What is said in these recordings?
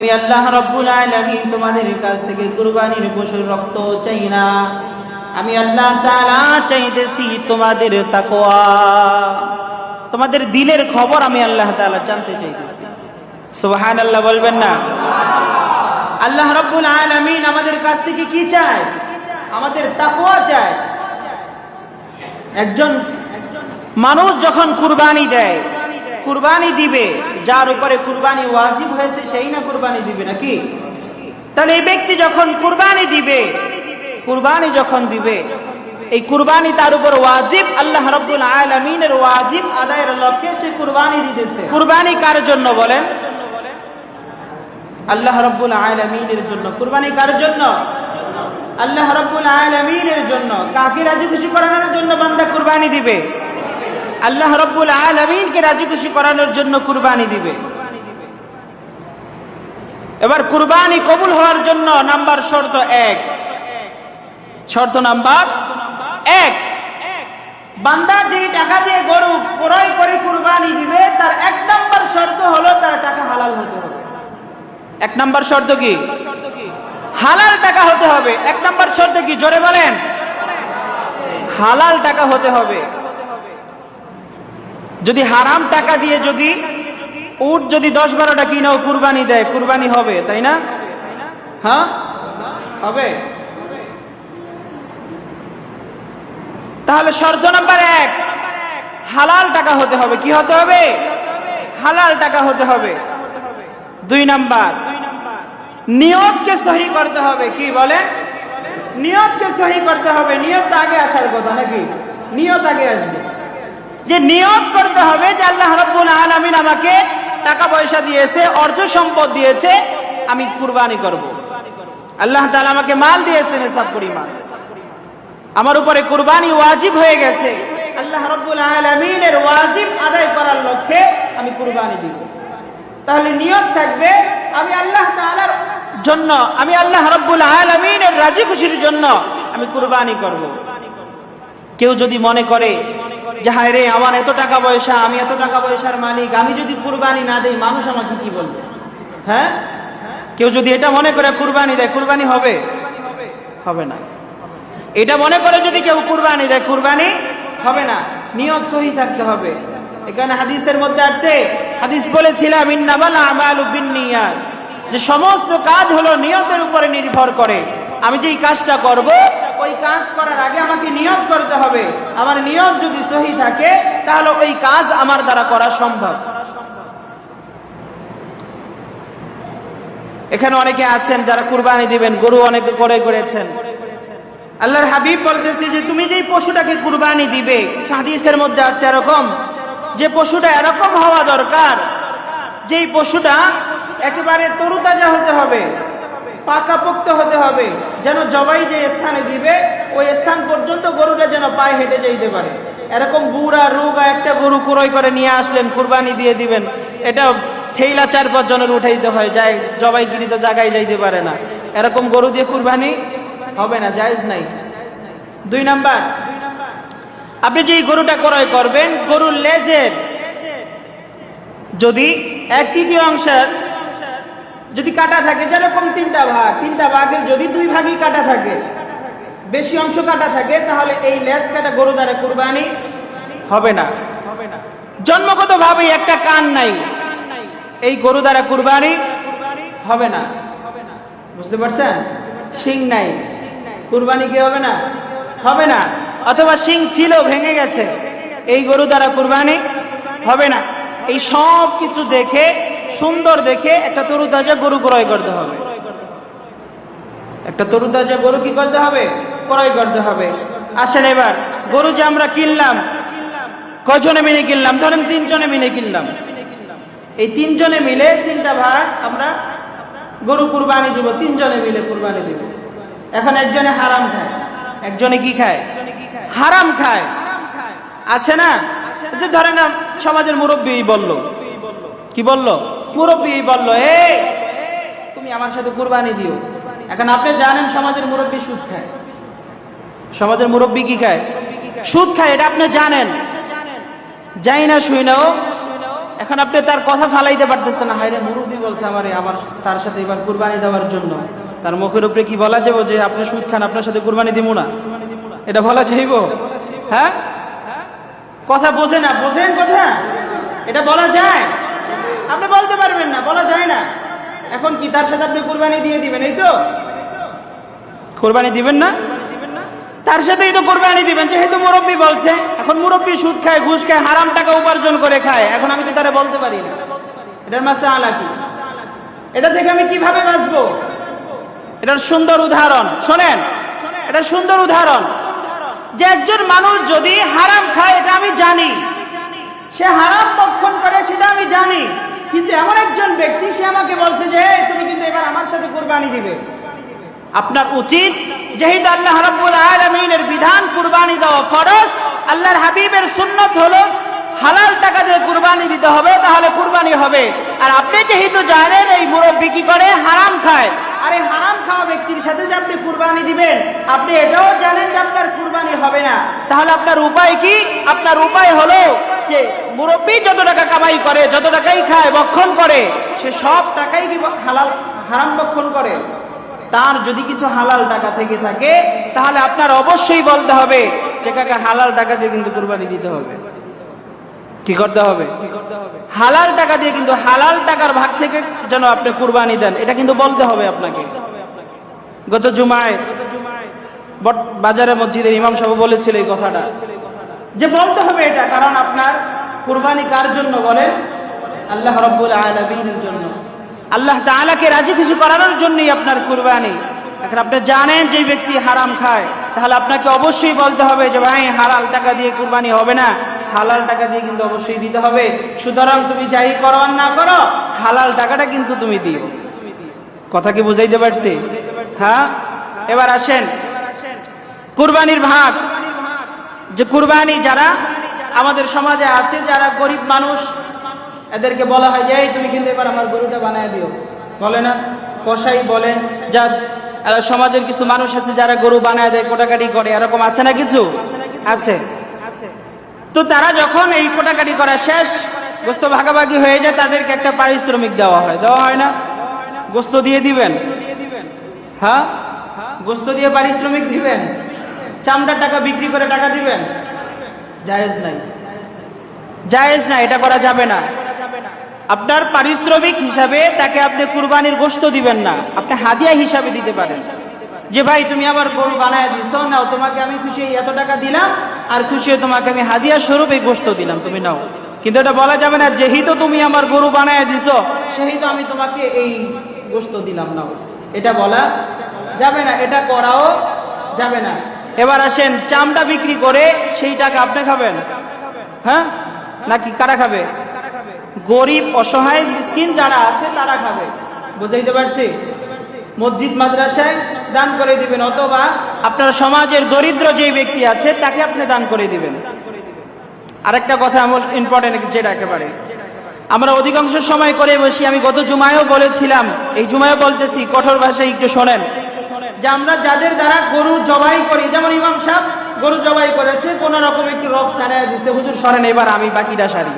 আমি আল্লাহ রব্বুল আলামিন তোমাদের কাছ থেকে কুরবানির পশুর রক্ত চাই না। আমি আল্লাহ তাআলা চাইতেছি তোমাদের তাকওয়া। তোমাদের দিলের খবর আমি আল্লাহ তাআলা জানতে চাইতেছি। সুবহানাল্লাহ বলবেন না? আল্লাহ রব্বুল আলামিন আমাদের কাছ থেকে কি চায়? আমাদের তাকওয়া চায়। একজন মানুষ যখন কুরবানি দেয় কুরবানি দিবে, যার উপরে কুরবানি ওয়াজিব হয়েছে, সেই না কুরবানি দিবে নাকি? তাহলে এই ব্যক্তি যখন কুরবানি দিবে, কুরবানি যখন দিবে, এই কুরবানি তার উপর ওয়াজিব, আল্লাহ রাব্বুল আলামিনের ওয়াজিব আদায়ের লক্ষ্যে সে কুরবানি দিতেছে। কুরবানি কার জন্য বলেন? আল্লাহ রাব্বুল আলামিনের জন্য। কুরবানি কার জন্য? আল্লাহ রাব্বুল আলামিনের জন্য। কাকে রাজি খুশি করানোর জন্য বান্দা কুরবানি দিবে? আল্লাহ রব্বুল আলমিনকে রাজি খুশি করানোর জন্য কুরবানি দিবে। এবার কুরবানি কবুল হওয়ার জন্য নাম্বার শর্ত এক। শর্ত নাম্বার এক। বান্দা যে টাকা দিয়ে গরু ক্রয় করে কুরবানি দিবে, তার এক নাম্বার শর্ত হলো তার টাকা হালাল হতে হবে। এক নাম্বার শর্ত কি? হালাল টাকা হতে হবে। এক নাম্বার শর্ত কি? জোরে বলেন। হালাল টাকা হতে হবে। যদি হারাম টাকা দিয়ে যদি উট যদি দশ বারোটা কিনেও কুরবানি দেয়, কুরবানি হবে, তাই না? হ্যাঁ? হবে? তাহলে শর্ত নাম্বার এক, হালাল টাকা হতে হবে। কি হতে হবে? হালাল টাকা হতে হবে। দুই নাম্বার, নিয়তকে সহি করতে হবে। কি বলে? নিয়তকে সহি করতে হবে। নিয়ত আগে আসার কথা নাকি? নিয়ত আগে আসবে। যে নিয়োগ করতে হবে, যে আল্লাহ রাব্বুল আলামিন আমাকে টাকা পয়সা দিয়েছে, অর্থ সম্পদ দিয়েছে, আমি কুরবানি করব। আল্লাহ তাআলা আমাকে মাল দিয়েছেন এসব পরিমাণ আমার উপরে কুরবানি ওয়াজিব হয়ে গেছে। আল্লাহ রাব্বুল আলামিনের ওয়াজিব আদায় করার লক্ষ্যে আমি কুরবানি দিব। তাহলে নিয়ত থাকবে, আমি আল্লাহ তাআলার জন্য, আমি আল্লাহ রাব্বুল আলামিনের রাজি খুশির জন্য আমি কুরবানি করব। কেউ যদি মনে করে যে, হায় রে, আমার এত টাকা পয়সা, আমি এত টাকা পয়সার মালিক, আমি যদি কুরবানি না দেই, মানুষ আমাকে কি বলবে? হ্যাঁ? কেউ যদি এটা মনে করে, কুরবানি দেয়, কুরবানি হবে? হবে না। এটা মনে করে যদি কেউ কুরবানি দেয়, কুরবানি হবে না। নিয়ত সহি থাকতে হবে। এখানে হাদিসের মধ্যে আছে হাদিস বলেছিলাম, ইন্নামাল আমালু যে, সমস্ত কাজ হলো নিয়তের উপরে নির্ভর করে। আমি যেই কাজটা করব ওই কাজ করার আগে আমাকে নিয়ত করতে হবে। আমার নিয়ত যদি সহি থাকে, তাহলে ওই কাজ আমার দ্বারা করা সম্ভব। এখানে অনেকে আছেন যারা কুরবানি দিবেন, গরু অনেকে করে করেছেন। আল্লাহর হাবিব বলতেছে যে, তুমি যেই পশুটাকে কুরবানি দিবে হাদিসের মধ্যে আসছে এরকম, যে পশুটা এরকম হওয়া দরকার, যেই পশুটা একেবারে তরুতাজা হতে হবে। পাকাপোক্ত হতে হবে। যেন জবাই যে স্থানে দিবে, ওই স্থান পর্যন্ত গরুটা যেন পায়ে হেঁটে যাইতে পারে। এরকম বুড়া, রোগা একটা গরু ক্রয় করে নিয়ে আসলেন, কুরবানি দিয়ে দিবেন। এটা ঠেইলা চার পাঁচ জনের উঠাইতে হয়, যায় তো জায়গায় যাইতে পারে না। এরকম গরু দিয়ে কুরবানি হবে না, জায়েজ নাই। দুই নাম্বার, আপনি যে গরুটা ক্রয় করবেন, গরুর লেজের যদি এক তৃতীয় অংশের যদি কাটা থাকে, যেরকম তিনটা ভাগ, তিনটা ভাগের যদি দুই ভাগই কাটা থাকে, বেশি অংশ কাটা থাকে, তাহলে এই লেজ কাটা গরু দ্বারা কুরবানি হবে না। হবে জন্মগত ভাবে একটা কান নাই, এই গরু দ্বারা কুরবানি হবে না। বুঝতে পারছেন? শিং নাই, কুরবানি কি হবে না? হবে না। অথবা শিং ছিল ভেঙে গেছে, এই গরু দ্বারা কুরবানি হবে না। এই সব কিছু দেখে সুন্দর দেখে একটা তরুতাজা গরু ক্রয় করতে হবে। একটা তরুতাজা গরু কি করতে হবে? ক্রয় করতে হবে। আসেন এবার গরু যে আমরা কিনলাম কজনে মিলে কিনলাম? ধরেন তিনজনে মিলে কিনলাম। এই তিনজনে মিলে তিনটা ভাগ আমরা গরু কুরবানি দিব তিনজনে মিলে কুরবানি দিব। এখন একজনে হারাম খায় একজনে কি খায়? হারাম খায়। আছে না? ধরে না। সমাজের মুরব্বী বলল। কি বলল? মুরব্বী বলল, এ, তুমি আমার সাথে কুরবানি দিও। এখন আপনি জানেন সমাজের মুরব্বী সুদ খায়। সমাজের মুরব্বী কি খায়? সুদ খায়, এটা আপনি জানেন। যাই না শুই নাও, এখন আপনি তার কথা ফালাইতে পারতেছেন না। হায়রে, মুরব্বী বলছে আমারে, আমার, তার সাথে এবার কুরবানি দেওয়ার জন্য। তার মুখের উপরে কি বলা যাব যে, আপনি সুদ খান, আপনার সাথে কুরবানি দিব না? এটা বলা যাইব? হ্যাঁ? কথা বোঝে না, বোঝেন কথা? এটা বলা যায়? আপনি বলতে পারবেন না বলা যায় না। এখন কি তার সাথে আপনি কোরবানি দিয়ে দিবেন এই তো? কোরবানি দিবেন না? তার সাথেই তো কোরবানি দিবেন যেহেতু মুরব্বী বলছে এখন মুরব্বী সুদ খায় ঘুষ খায় হারাম টাকা উপার্জন করে খায় এখন আমি তো তারা বলতে পারি না। এটার মাসে আলা কি? এটা থেকে আমি কীভাবে বাঁচবো? এটার সুন্দর উদাহরণ শোনেন এটা সুন্দর উদাহরণ। যে একজন মানুষ যদি হারাম খায় এটা আমি জানি। সে হারাম ভক্ষণ করে সেটা আমি জানি। কিন্তু এমন একজন ব্যক্তি, সে আমাকে বলছে যে তুমি কিন্তু এবার আমার সাথে কোরবানি দিবে। আপনার উচিত যেহেতু আল্লাহ রাব্বুল আলামিনের বিধান, কুরবানি দেওয়া ফরজ, আল্লাহর হাবিবের সুন্নত হলো হালাল টাকা দিয়ে কুরবানি দিতে হবে, তাহলে কুরবানি হবে। আর আপনি যেহেতু জানেন, এই মুরব্বী কি করে? হারাম খায়। আরে হারাম খাওয়া ব্যক্তির সাথে যে আপনি কুরবানি দিবেন, আপনি এটাও জানেন যে আপনার কুরবানি হবে না। তাহলে আপনার উপায় কি? আপনার উপায় হলো যে মুরব্বী যত টাকা কামাই করে, যত টাকাই খায় বক্ষণ করে, সে সব টাকাই কি হালাল, হারাম বক্ষণ করে? তার যদি কিছু হালাল টাকা থেকে থাকে, তাহলে আপনার অবশ্যই বলতে হবে যে কাকা হালাল টাকা দিয়ে কিন্তু কুরবানি দিতে হবে। কি করতে হবে? হালাল টাকা দিয়ে কিন্তু হালাল টাকার ভাগ থেকে যেন আপনি কুরবানি দেন, এটা কিন্তু বলতে হবে আপনাকে। গত জুমায় বাজারে মসজিদের ইমাম সাহেব বলেছিল এই কথাটা। যে বলতে হবে এটা, কারণ আপনার কুরবানি কার জন্য বলেন? আল্লাহ রব্বুল আলামিনের জন্য। আল্লাহ তাআলাকে রাজি খুশি করানোর জন্যই আপনার কুরবানি। এখন আপনি জানেন যে ব্যক্তি হারাম খায়, তাহলে আপনাকে অবশ্যই বলতে হবে যে ভাই, হালাল টাকা দিয়ে কুরবানি হবে না। হালাল টাকা দিয়ে কিন্তু অবশ্যই দিতে হবে। সুতরাং তুমি যাই করো আর না করো, হালাল টাকাটা কিন্তু তুমি দিও। কথা কি বুঝাইতে পারছি? হ্যাঁ? এবার আসেন। কুরবানির ভাগ। যে কুরবানি যারা আমাদের সমাজে আছে, যারা গরিব মানুষ, এদেরকে বলা হয় যে, "এই তুমি কিন্তু এবার আমার গরুটা বানায় দিও। বলে না? কষাই বলেন যা সমাজের কিছু মানুষ আছে যারা গরু বানায় দেয়, কোটাকাটি করে। এরকম আছে না কিছু? আছে। তো তারা যখন এই কোটাকাটি করা শেষ, গোস্ত ভাগাভাগি হয়ে যায়, তাদেরকে একটা পারিশ্রমিক দেওয়া হয়। দেওয়া হয় না? গোস্ত দিয়ে দিবেন? হ্যাঁ? গোস্ত দিয়ে পারিশ্রমিক দিবেন? চামড়ার টাকা বিক্রি করে টাকা দিবেন? জায়েজ নাই। জায়েজ না এটা করা যাবে না। আপনার পারিশ্রমিক হিসাবে তাকে আপনি কুরবানির গোস্ত দিবেন না। আপনি হাদিয়া হিসাবে দিতে পারেন। যে ভাই, তুমি আমার গরু বানায় দিছ, নাও, তোমাকে আমি খুশি এত টাকা দিলাম, আর খুশি তোমাকে আমি হাদিয়া স্বরূপ এই গোস্ত দিলাম, তুমি নাও। কিন্তু এটা বলা যাবে না, যেহেতু তুমি আমার গরু বানায় দিছ সেই তো আমি তোমাকে এই গোস্ত দিলাম, নাও। এটা বলা যাবে না, এটা করাও যাবে না। এবার আসেন, চামড়া বিক্রি করে সেই টাকা আপনি খাবেন। হ্যাঁ? নাকি কারা খাবে? গরিব, অসহায়, মিসকিন যারা আছে, তারা খাবে। বুঝাইতে পারছি? মসজিদ, মাদ্রাসায় দান করে দিবেন, অথবা আপনার সমাজের দরিদ্র যে ব্যক্তি আছে, তাকে আপনি দান করে দিবেন। আরেকটা কথা আমার ইম্পর্টেন্ট যেটা একেবারে। আমরা অধিকাংশ সময় করে বসি, আমি গত জুমায়ও বলেছিলাম, এই জুমায়ও বলতেছি, কঠোর ভাষায় একটু শোনেন। যে আমরা যাদের দ্বারা গরু জবাই করি, যেমন ইমাম সাহেব গরু জবাই করেছে, কোন রকম একটু রক সারাই দিচ্ছে হুজুর সরেন এবার আমি বাকিটা সারি।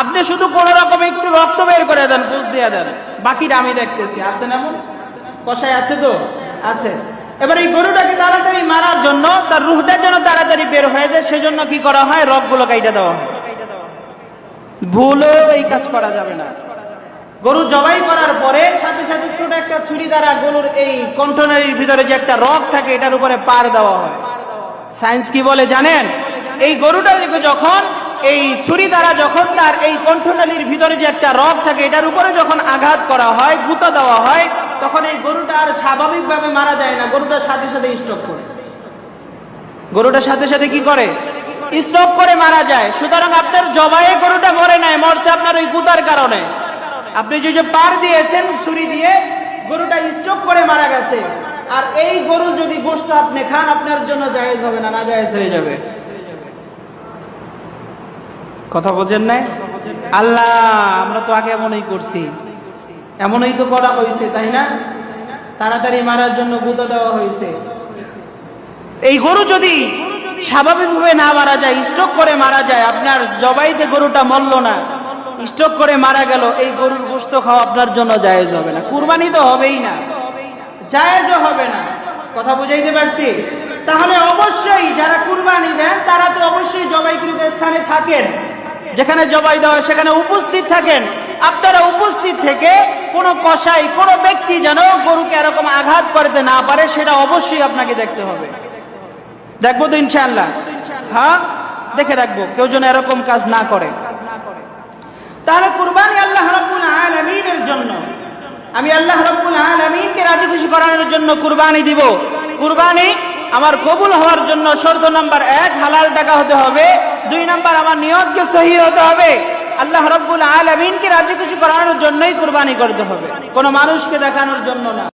আপনি শুধু কোন রকম একটু রক্ত বের করে দেন পুষ দিয়ে দেন, বাকিটা আমি দেখতেছি, আছে না এমন কষাই আছে তো? আছে। এবার এই গরুটাকে তাড়াতাড়ি মারার জন্য, তার রুহটা যেন তাড়াতাড়ি বের হয়ে যায়, সেজন্য কি করা হয়? রকগুলো কাইটা দেওয়া হয়। ভুলও এই কাজ করা যাবে না। গরু জবাই করার পরে সাথে সাথে ছোট একটা ছুরি দ্বারা গরুর এই কণ্ঠনালীর ভিতরে যে একটা রক থাকে, এটার উপরে পার দেওয়া হয়। সায়েন্স কি বলে জানেন? এই গরুটা দেখে যখন এই ছুরি দ্বারা যখন তার এই কণ্ঠনালীর ভিতরে যে একটা রক থাকে, এটার উপরে যখন আঘাত করা হয়, গুঁতো দেওয়া হয়, তখন এই গরুটা আর স্বাভাবিকভাবে মারা যায় না। গরুটার সাথে সাথে স্টপ করে। গরুটার সাথে সাথে কি করে? স্টপ করে মারা যায়। সুতরাং আপনার জবাইয়ে গরুটা মরে নাই, মরছে আপনার ওই গুতার কারণে। আপনি যে পার দিয়েছেন ছুরি দিয়ে, গরুটা স্টপ করে মারা গেছে। আর এই গরু যদি গোষ্ঠ আপনি খান, আপনার জন্য জায়েজ হবে না না জায়েজ হয়ে যাবে। কথা বোঝেন নাই? আল্লাহ, আমরা তো আগে এমনই করছি। এমনই তো করা হয়েছে, তাই না? তাড়াতাড়ি মারার জন্য গুঁতো দেওয়া হয়েছে। এই গরু যদি স্বাভাবিকভাবে না মারা যায় স্ট্রোক করে মারা যায়, আপনার জবাইতে গরুটা মরল না স্ট্রোক করে মারা গেল, এই গরুর গোস্ত খাওয়া আপনার জন্য জায়েজ হবে না। কুরবানি তো হবেই না। জায়েজও হবে না। কথা বুঝাইতে পারছি? তাহলে অবশ্যই যারা কুরবানি দেন তারা তো অবশ্যই জবাইকৃত স্থানে থাকেন। যেখানে জবাই দেওয়া সেখানে উপস্থিত থাকেন। আপনারা উপস্থিত থেকে কোনো কসাই, কোনো ব্যক্তি যেন গরুকে এরকম আঘাত করতে না পারে, সেটা অবশ্যই আপনাকে দেখতে হবে। দেখব তো ইনশাআল্লাহ। হ্যাঁ? দেখে রাখব, কেউ যেন এরকম কাজ না করে। তাহলে কুরবানি আল্লাহ রাব্বুল আলামিনের জন্য, আমি আল্লাহ রাব্বুল আলামিনকে রাজি খুশি করানোর জন্য কুরবানি দিব। কুরবানি আমার কবুল হওয়ার জন্য শর্ত নাম্বার এক, হালাল টাকা হতে হবে। দুই নাম্বার, আমার নিয়তকে সহি হতে হবে। আল্লাহ রব্বুল আলমিনকে রাজি কিছু করানোর জন্যই কুরবানি করতে হবে। কোনো মানুষকে দেখানোর জন্য না।